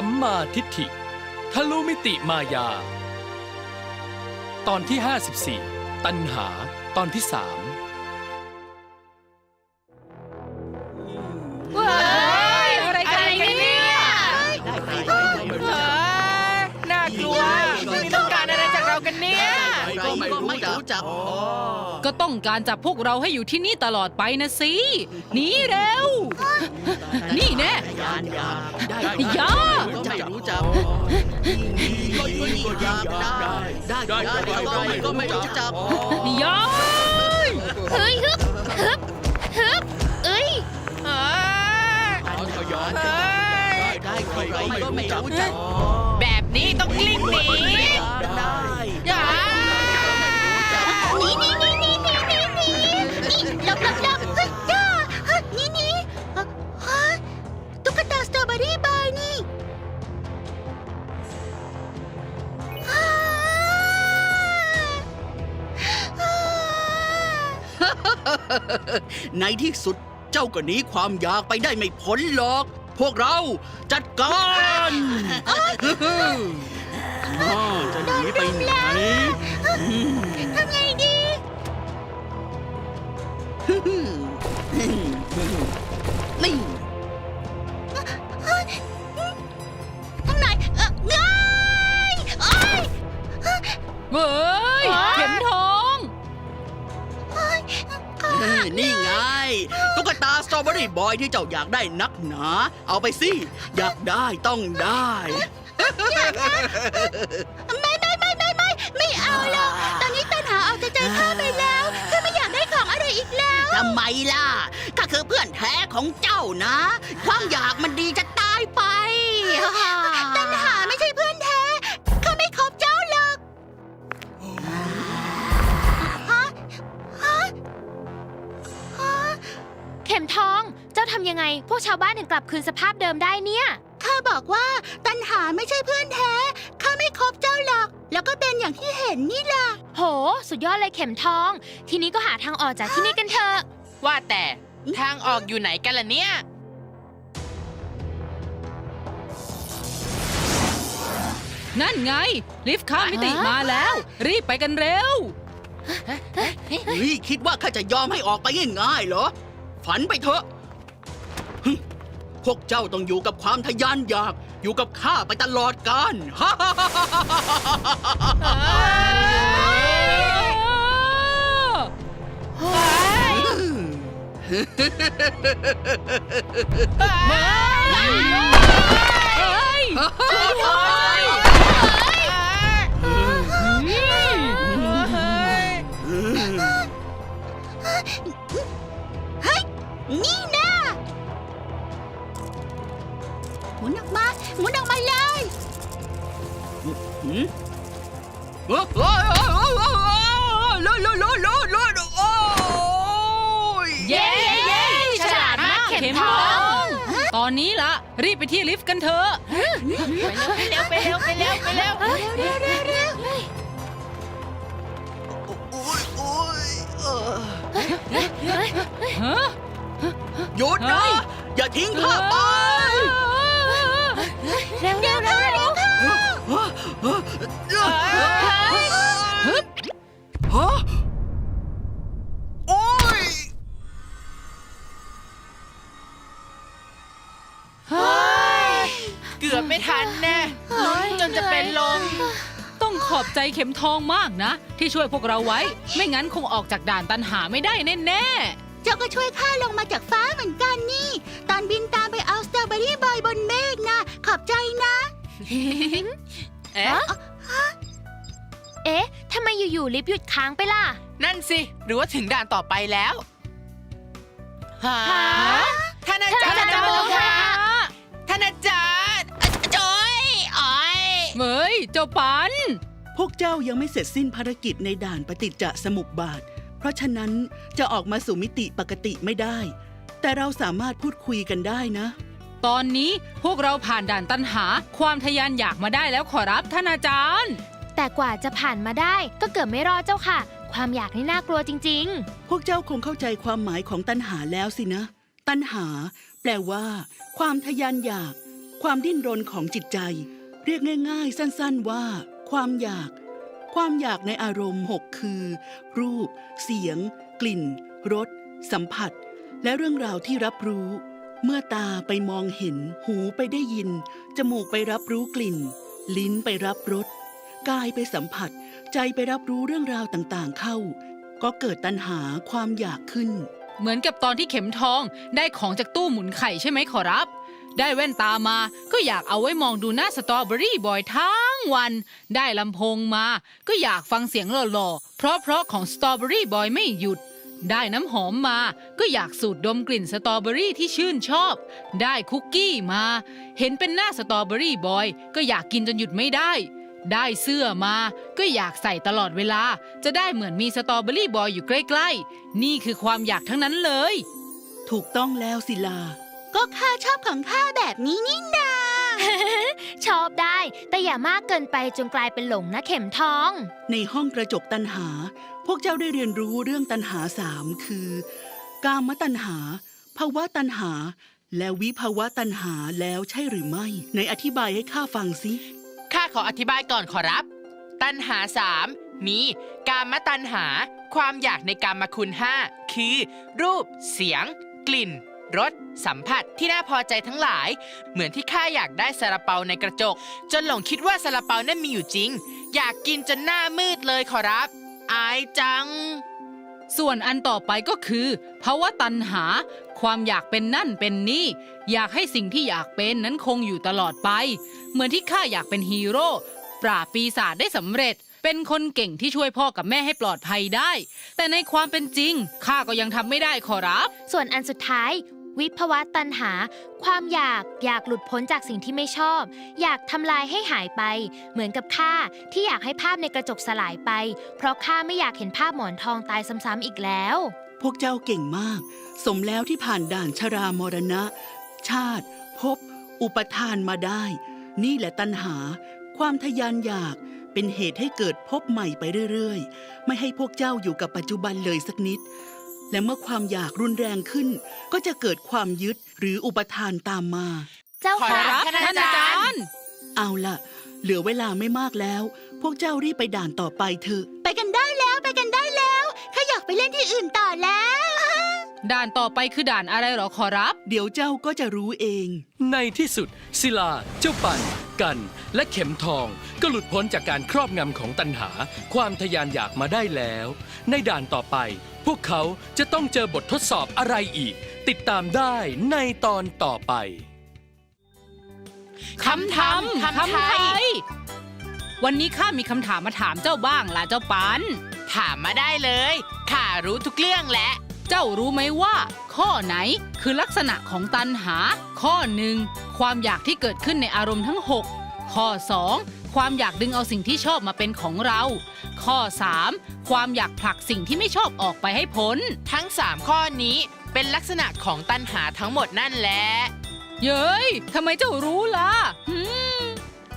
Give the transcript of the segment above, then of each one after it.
สัมมาทิฏฐิ ทะลุมิติมายา ตอนที่ 54 ตัณหาตอนที่3ว้ ไม่รู้จักก็ต้องการจับพวกเราให้อยู่ที่นี่ตลอดไปนะสิหนีเร็ว นี่แน่ยานยาได้อย่าก็ไม่รู้จักก็ยิ่งก็อยากได้ได้ได้ก็ไม่ก็ไม่รู้จักอย่าเฮ้ยฮึบฮึบฮึบเอ้ยอ่าได้เฮ้ยได้ใครก็ไม่รู้จักแบบนี้ต้องกลิ้งหนีได้ หลบหลบหลบเฮ้ยจ้าเฮ้ยหนีหนีเอ่อฮะตุ๊กตาสตรอเบอรี่บาร์นี่ฮ่าฮ่าในที่สุดเจ้าก็หนีความอยากไปได้ไม่พ้นหรอก พวกเราจัดการน่าจะหนีไปไหน ทำไงดี นี่ทางไหนเอ่อเงยโอ้ยเว้ยเข็มทองโอ้ยขาเอหัอกนี่ไง ตุ๊กตาสตรอเบอรี่บอยที่เจ้าอยากได้นักหนา เอาไปสิ อยากได้ต้องได้ไม่ไม่ ทำไมล่ะข้าคือเพื่อนแท้ของเจ้านะ ความอยากมันดีจะตายไปตันหาไม่ใช่เพื่อนแท้ข้าไม่คบเจ้าหรอกฮะฮะฮะ เข็มทอง เจ้าทำยังไง พวกชาวบ้านถึงกลับคืนสภาพเดิมได้เนี่ย ข้าบอกว่าตันหาไม่ใช่เพื่อนแท้ ข้าไม่คบเจ้าหรอก แล้วก็เป็นอย่างที่เห็นนี่ล่ะโห สุดยอดเลยเข็มทอง ทีนี้ก็หาทางออกจากที่นี่กันเถอะ ว่าแต่ทางออกอยู่ไหนกันล่ะเนี่ย นั่นไง ลิฟต์ข้ามมิติมาแล้ว รีบไปกันเร็ว เฮ้ยคิดว่าข้าจะยอมให้ออกไปง่ายๆเหรอ ฝันไปเถอะฮึพ วกเจ้าต้องอยู่กับความทะยานอยาก อยู่กับข้าไปตลอดกาลฮ่าฮ่าฮ่าฮ่าอื เย้เย้ฉลาดมากเข็มทอง ตอนนี้ละรีบไปที่ลิฟต์กันเถอะ ไปเร็วไปเร็วไปเร็วไปเร็วเร็วเร็วเร็วโอ้ยโอ้ยเออหยุดนะ อย่าทิ้งข้าไป เร็วเร็วเร็ว ฮะโอ้ยเกือบไม่ทันแน่ลุ้นจนจะเป็นลม ต้องขอบใจเข็มทองมากนะ ที่ช่วยพวกเราไว้ ไม่งั้นคงออกจากด่านตันหาไม่ได้แน่เจ้าก็ช่วยข้าลงมาจากฟ้าเหมือนกันนี่ ตอนบินตามไปเอาสตรอเบอรี่บอยบนเมฆนะ ขอบใจนะ ๆ เอ๊ะ เอ๊ะทำไมอยู่ๆลิฟต์หยุดค้างไปล่ะ นั่นสิ หรือว่าถึงด่านต่อไปแล้วฮะฮะท่านอาจารย์ท่านอาจารย์โมโมคะคะ ท่านอาจารย์โอ้ยอ๋อยเฮ้ยเจ้าปัน พวกเจ้ายังไม่เสร็จสิ้นภารกิจในด่านปฏิจจสมุปบาท เพราะฉะนั้นจะออกมาสู่มิติปกติไม่ได้ แต่เราสามารถพูดคุยกันได้นะ ตอนนี้พวกเราผ่านด่านตันหาความทะยานอยากมาได้แล้วขอรับท่านอาจารย์ แต่กว่าจะผ่านมาได้ก็เกือบไม่รอดเจ้าค่ะ ความอยากนี่น่ากลัวจริง พวกเจ้าคงเข้าใจความหมายของตัณหาแล้วสินะ ตัณหา แปลว่า ความทะยานอยาก ความดิ้นรนของจิตใจ เรียกง่าย ๆ สั้นๆว่า ความอยาก ความอยากในอารมณ์หกคือ รูป เสียง กลิ่นรสสัมผัส และเรื่องราวที่รับรู้ เมื่อตาไปมองเห็น หูไปได้ยิน จมูกไปรับรู้กลิ่น ลิ้นไปรับรส กายไปสัมผัส ใจไปรับรู้เรื่องราวต่างๆเข้า ก็เกิดตัณหาความอยากขึ้น เหมือนกับตอนที่เข็มทองได้ของจากตู้หมุนไข่ใช่ไหมขอรับ ได้แว่นตามาก็อยากเอาไว้มองดูหน้าสตรอเบอรี่บอยทั้งวัน ได้ลำโพงมา ก็อยากฟังเสียงหล่อๆเพราะเพราะๆของสตรอเบอรี่บอยไม่หยุด ได้น้ำหอมมาก็อยากสูดดมกลิ่นสตรอเบอรี่ที่ชื่นชอบ ได้คุกกี้มา เห็นเป็นหน้าสตรอเบอรี่บอย ก็อยากกินจนหยุดไม่ได้ ได้เสื้อมาก็อยากใส่ตลอดเวลา จะได้เหมือนมีสตรอเบอรี่บอยอยู่ใกล้ๆ นี่คือความอยากทั้งนั้นเลย ถูกต้องแล้วศิลา ก็ข้าชอบของข้าแบบนี้นี่นาๆชอบได้ แต่อย่ามากเกินไปจนกลายเป็นหลงนะเข็มทอง ในห้องกระจกตัณหา พวกเจ้าได้เรียนรู้เรื่องตัณหาสามคือ กามตัณหาภาวะตัณหา และวิภาวะตัณหาแล้วใช่หรือไม่ในอธิบายให้ข้าฟังสิข้าขออธิบายก่อนขอรับ ตัณหาสามมีกามตัณหา ความอยากในกามคุณห้าคือ รูป เสียง กลิ่นรสสัมผัสที่น่าพอใจทั้งหลาย เหมือนที่ข้าอยากได้ซาลาเปาในกระจก จนหลงคิดว่าซาลาเปานั่นมีอยู่จริง อยากกินจนหน้ามืดเลยขอรับ อายจัง ส่วนอันต่อไปก็คือภาวะตัณหา ความอยากเป็นนั่นเป็นนี่ อยากให้สิ่งที่อยากเป็นนั้นคงอยู่ตลอดไป เหมือนที่ข้าอยากเป็นฮีโร่ปราบปีศาจได้สำเร็จ เป็นคนเก่งที่ช่วยพ่อกับแม่ให้ปลอดภัยได้ แต่ในความเป็นจริงข้าก็ยังทำไม่ได้ขอรับ ส่วนอันสุดท้าย วิภวะตัณหา ความอยากอยากหลุดพ้นจากสิ่งที่ไม่ชอบ อยากทำลายให้หายไป เหมือนกับข้าที่อยากให้ภาพในกระจกสลายไป เพราะข้าไม่อยากเห็นภาพหมอนทองตายซ้ำๆอีกแล้ว พวกเจ้าเก่งมาก สมแล้วที่ผ่านด่านชรามรณะ ชาติภพอุปทานมาได้ นี่แหละตัณหา ความทะยานอยากเป็นเหตุให้เกิดภพใหม่ไปเรื่อยๆ ไม่ให้พวกเจ้าอยู่กับปัจจุบันเลยสักนิด และเมื่อความอยากรุนแรงขึ้น ก็จะเกิดความยึดหรืออุปทานตามมา เจ้าขอค่ะรับท่านอาจารย์ เอาล่ะ เหลือเวลาไม่มากแล้ว พวกเจ้ารีบไปด่านต่อไปเถอะ ไปกันได้แล้วไปกันได้แล้วข้าอยากไปเล่นที่อื่นต่อแล้ว ด่านต่อไปคือด่านอะไรเหรอขอรับ เดี๋ยวเจ้าก็จะรู้เอง ในที่สุด ศิลา เจ้าปันกัน และเข็มทอง ก็หลุดพ้นจากการครอบงำของตัณหา ความทะยานอยากมาได้แล้ว ในด่านต่อไป พวกเขาจะต้องเจอบททดสอบอะไรอีก ติดตามได้ในตอนต่อไป คำทำคำไทย วันนี้ข้ามีคำถามมาถามเจ้าบ้างล่ะเจ้าปัน ถามมาได้เลยข้ารู้ทุกเรื่องแหละ เจ้ารู้ไหมว่า ข้อไหนคือลักษณะของตันหา ข้อหนึ่งความอยากที่เกิดขึ้นในอารมณ์ทั้ง 6 ข้อ 2 ความอยากดึงเอาสิ่งที่ชอบมาเป็นของเรา ข้อ 3 ความอยากผลักสิ่งที่ไม่ชอบออกไปให้พ้น ทั้ง 3 ข้อนี้เป็นลักษณะของตัณหาทั้งหมดนั่นแหละ เย้ยทำไมเจ้ารู้ล่ะหืม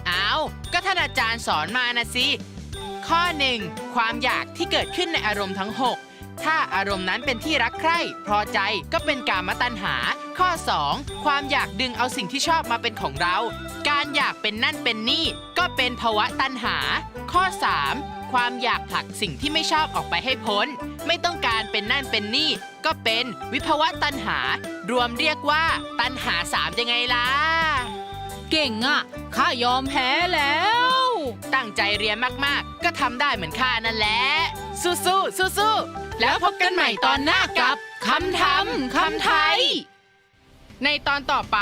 เอาก็ท่านอาจารย์สอนมานะสิ ข้อหนึ่งความอยากที่เกิดขึ้นในอารมณ์ทั้ง 6 ถ้าอารมณ์นั้นเป็นที่รักใคร่พอใจก็เป็นกามตัณหา ข้อ 2 ความอยากดึงเอาสิ่งที่ชอบมาเป็นของเรา การอยากเป็นนั่นเป็นนี่ ก็เป็นภาวะตัณหา ข้อ 3 ความอยากผลักสิ่งที่ไม่ชอบออกไปให้พ้น ไม่ต้องการเป็นนั่นเป็นนี่ ก็เป็นวิภวะตัณหา รวมเรียกว่าตัณหาสามยังไงล่ะ เก่งอะข้ายอมแพ้แล้ว ตั้งใจเรียนมากๆ ก็ทำได้เหมือนข้านั่นแหละ สู้ๆสู้ๆ แล้วพบกันใหม่ตอนหน้ากับคำทำคำไทย ในตอนต่อไป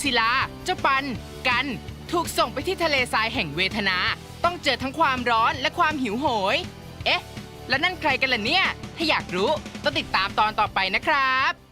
ศิลาเจ้าปัน กัน ถูกส่งไปที่ทะเลทรายแห่งเวทนา ต้องเจอทั้งความร้อนและความหิวโหย เอ๊ะ แล้วนั่นใครกันล่ะเนี่ย ถ้าอยากรู้ต้องติดตามตอนต่อไปนะครับ